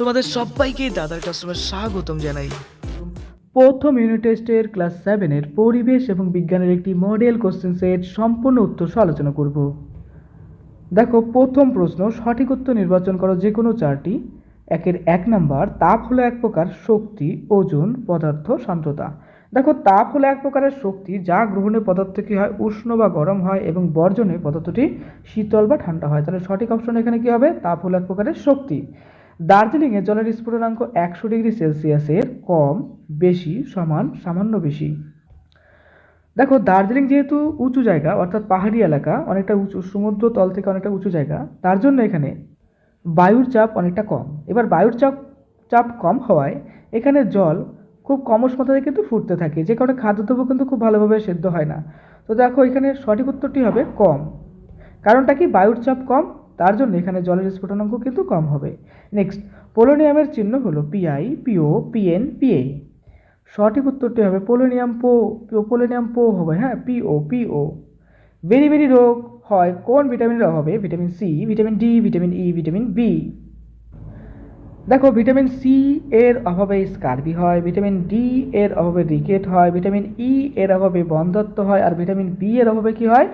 তোমাদের সবাইকে দাদার কাস্টমার স্বাগতম জানাই। প্রথম ইউনিট টেস্টের ক্লাস সেভেনের পরিবেশ এবং বিজ্ঞানের একটি মডেল কোশ্চেন সেট সম্পূর্ণ উত্তর আলোচনা করব। দেখো, প্রথম প্রশ্ন, সঠিক উত্তর নির্বাচন করো যে কোনো চারটি। একের এক নাম্বার, তাপ হলো এক প্রকার শক্তি, ওজন, পদার্থ, সান্দ্রতা। দেখো, তাপ হলো এক প্রকারের শক্তি, যা গ্রহণে পদার্থ কী হয়? উষ্ণ বা গরম হয় এবং বর্জনে পদার্থটি শীতল বা ঠান্ডা হয়। তাহলে সঠিক অপশন এখানে কী হবে? তাপ হলো এক প্রকারের শক্তি। দার্জিলিংয়ে জলের স্ফুটনাঙ্ক একশো ডিগ্রি সেলসিয়াসের কম, বেশি, সমান, সামান্য বেশি। দেখো, দার্জিলিং যেহেতু উঁচু জায়গা, অর্থাৎ পাহাড়ি এলাকা, অনেকটা উঁচু, সমুদ্র তল থেকে অনেকটা উঁচু জায়গা, তার জন্য এখানে বায়ুর চাপ অনেকটা কম। এবার বায়ুর চাপ চাপ কম হওয়ায় এখানে জল খুব কম উষ্ণতায় কিন্তু ফুটতে থাকে। যে কারণে খাদ্যদ্রব্য কিন্তু খুব ভালোভাবে সেদ্ধ হয় না। তো দেখো, এখানে সঠিক উত্তরটি হবে কম। কারণটা কি? বায়ুর চাপ কম তার জন্য এখানে জলের স্ফুটনাঙ্ক কিন্তু কম হবে। নেক্সট পোলোনিয়ামের চিহ্ন হলো পিআই পিও পিএন পিএ সঠিক উত্তরটি হবে পোলোনিয়াম পো পোলোনিয়াম পো হবে হ্যাঁ পিও পিও বেরি বেরি রোগ হয় কোন ভিটামিনের অভাবে? Vitamin C vitamin D vitamin E vitamin B দেখো ভিটামিন সি এর অভাবে স্কারবি হয় ভিটামিন ডি এর অভাবে রিকেট হয় ভিটামিন ই এর অভাবে বন্ধত্ব হয়, আর ভিটামিন বি এর অভাবে কি হয়?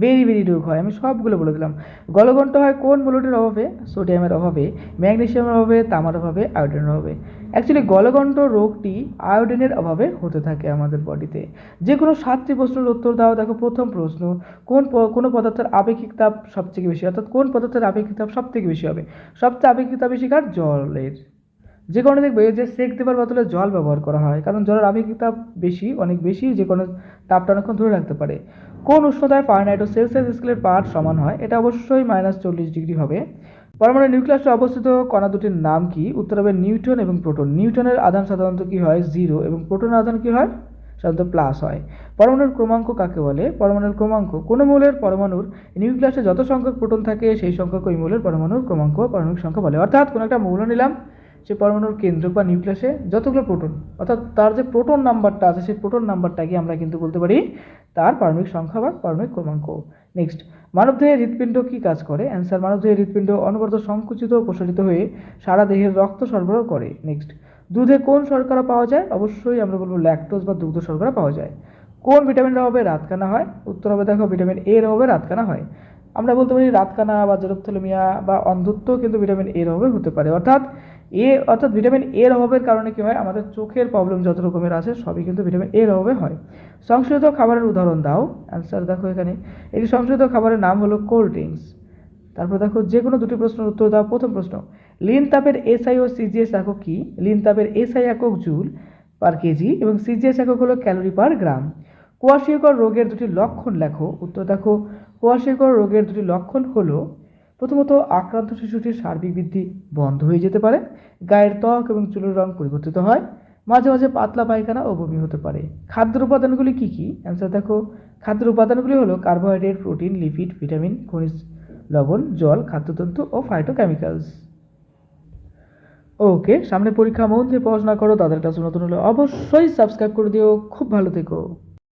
ভেরি ভেরি রোগ হয়। আমি সবগুলো বলে দিলাম। গলগণ্ড হয় কোন মূলটির অভাবে? সোডিয়ামের অভাবে, ম্যাগনেশিয়ামের অভাবে, তামার অভাবে, আয়োডিনের অভাবে। অ্যাকচুয়ালি গলগণ্ঠ রোগটি আয়োডিনের অভাবে হতে থাকে আমাদের বডিতে। যে কোনো সাতটি প্রশ্নের উত্তর দাও। দেখো, প্রথম প্রশ্ন, কোন কোনো পদার্থের আপেক্ষিক তাপ সবথেকে বেশি? অর্থাৎ কোন পদার্থের আপেক্ষিক তাপ সবথেকে বেশি হবে? সবচেয়ে আপেক্ষিক তাপ বেশি কার? জলের। যে কারণে দেখবে যে সেক দেবার বদলে জল ব্যবহার করা হয়, কারণ জলের আপেক্ষিক তাপ বেশি, অনেক বেশি, যে কোনো তাপটা অনেকক্ষণ ধরে রাখতে পারে। কোন উষ্ণতায় ফারেনহাইট ও সেলসিয়াস স্কেলের পাঠ সমান হয়, এটা অবশ্যই মাইনাস চল্লিশ ডিগ্রি হবে। পরমাণু নিউক্লিয়াসে অবস্থিত কণা দুটির নাম কি? উত্তর হবে নিউটন এবং প্রোটন। নিউটনের আধান সাধারণত কি হয়? জিরো। এবং প্রোটনের আধান কি হয়? সাধারণত প্লাস হয়। পরমাণুর ক্রমাঙ্ক কাকে বলে? পরমাণুর ক্রমাঙ্ক। কোনো মৌলের পরমাণুর নিউক্লিয়াসে যত সংখ্যক প্রোটন থাকে, সেই সংখ্যক ওই মৌলের পরমাণুর ক্রমাঙ্ক পারমাণবিক সংখ্যা বলে। অর্থাৎ কোনো একটা মৌল নিলাম সে পরমাণুর কেন্দ্র বা নিউক্লিয়াসে যতগুলো প্রোটন, অর্থাৎ তার যে প্রোটন নাম্বারটা আছে, সেই প্রোটন নাম্বারটাকে আমরা কিন্তু বলতে পারি তার পারমাণবিক সংখ্যা বা পারমাণবিক ক্রমাঙ্ক। নেক্সট মানবদেহের হৃৎপিণ্ড কী কাজ করে? অ্যান্সার মানবদেহের হৃৎপিণ্ড অনবরত সংকুচিত প্রসারিত হয়ে সারা দেহের রক্ত সরবরাহ করে। নেক্সট দুধে কোন শর্করা পাওয়া যায়? অবশ্যই আমরা বলব ল্যাকটোজ বা দুগ্ধ শর্করা পাওয়া যায়। কোন ভিটামিনের অভাবে রাতকানা হয়? উত্তর হবে দেখো, ভিটামিন এর অভাবে রাতকানা হয়। আমরা বলতে পারি রাতকানা বা জেরোপথেলেমিয়া বা অন্ধত্ব কিন্তু ভিটামিন এর অভাবে হতে পারে। অর্থাৎ এ অর্থাৎ ভিটামিন এর অভাবের কারণে কি হয়? আমাদের চোখের প্রবলেম যত রকমের আছে, সবই কিন্তু ভিটামিন এর অভাবে হয়। সংশোধিত খাবারের উদাহরণ দাও। অ্যান্সার দেখো এখানে। এই সংশোধিত খাবারের নাম হলো কোল্ড ড্রিঙ্কস তারপর দেখো যে কোনো দুটি প্রশ্নের উত্তর দাও। প্রথম প্রশ্ন, লিন তাপের এসআই ও সিজিএস একক কি? লিন তাপের এসআই একক জুল পার কেজি এবং সিজিএস একক হলো ক্যালোরি পার গ্রাম। কোয়াশিকর রোগের দুটি লক্ষণ লেখো। উত্তর দেখো, কোয়াশিকর রোগের দুটি লক্ষণ হলো প্রথমত আক্রান্ত শিশুটির সার্বিক বৃদ্ধি বন্ধ হয়ে যেতে পারে। গায়ের ত্বক এবং চুলের রং পরিবর্তিত হয়। মাঝে মাঝে পাতলা পায়খানা ও বমি হতে পারে। খাদ্যের উপাদানগুলি কী কী? অ্যান্সার দেখো। খাদ্যের উপাদানগুলি হলো কার্বোহাইড্রেট প্রোটিন লিপিড ভিটামিন খনিজ, লবণ, জল খাদ্যতন্তু ও ফাইটোকেমিক্যালস ওকে সামনে পরীক্ষা মন দিয়ে পড়াশোনা করো। তাদের কাছে নতুন হলে অবশ্যই সাবস্ক্রাইব করে দিও। খুব ভালো থেকো।